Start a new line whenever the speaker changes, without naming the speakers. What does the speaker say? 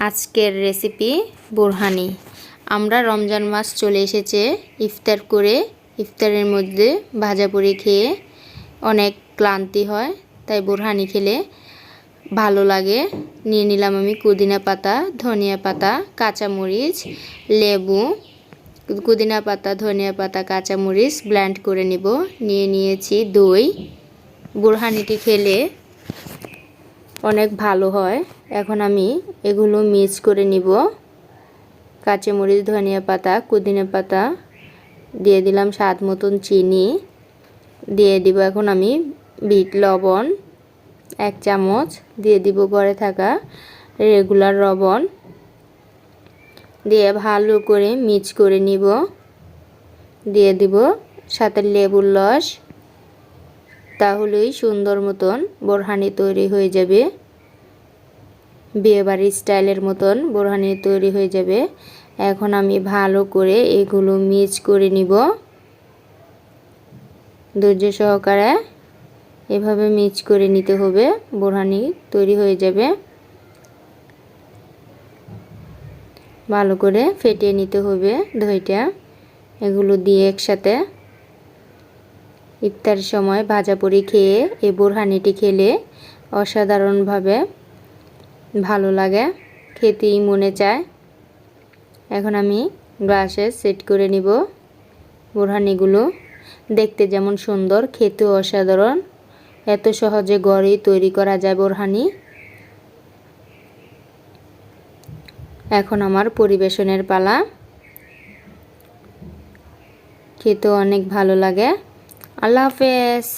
আজকের রেসিপি বোরহানি। আমরা রমজান মাস চলে এসেছে, ইফতার করে ইফতারের মধ্যে ভাজা পুরি খেয়ে অনেক ক্লান্তি হয়, তাই বোরহানি খেলে ভালো লাগে। নিয়ে নিলাম আমি পুদিনা পাতা, ধনিয়া পাতা, কাঁচামরিচ, লেবু। পুদিনা পাতা, ধনিয়া পাতা, কাঁচামরিচ ব্ল্যান্ড করে নিব। নিয়ে নিয়েছি দই। বোরহানিটি খেলে অনেক ভালো হয়। এখন আমি এগুলো মিক্স করে নিব। কাঁচামরিচ, ধনিয়া পাতা, পুদিনা পাতা, দিয়ে দিলাম স্বাদ মতন চিনি। দিয়ে দিব এখন আমি বিট লবণ, এক চামচ। দিয়ে দিব ঘরে থাকা রেগুলার লবণ। দিয়ে ভালো করে মিক্স করে নিব। দিয়ে দিব সাথে লেবুর রস। তাহলেই সুন্দর মতন বোরহানি তৈরি হয়ে যাবে। বিয়েবাড়ির স্টাইলের মতন বোরহানি তৈরি হয়ে যাবে। এখন আমি ভালো করে এগুলো মিক্স করে নিব। ধৈর্য সহকারে এভাবে মিক্স করে নিতে হবে, বোরহানি তৈরি হয়ে যাবে। ভালো করে ফেটিয়ে নিতে হবে দইটা এগুলো দিয়ে একসাথে ইফতার সময় ভাজা পুরি খেয়ে এই বোরহানিটি খেলে অসাধারণভাবে ভালো লাগে, খেতেই মনে চায়। এখন আমি গ্লাসে সেট করে নিব বোরহানিগুলো। দেখতে যেমন সুন্দর, খেতেও অসাধারণ। এত সহজে ঘরেই তৈরি করা যায় বোরহানি। এখন আমার পরিবেশনের পালা। খেতেও অনেক ভালো লাগে। আল্লাহ হাফেজ।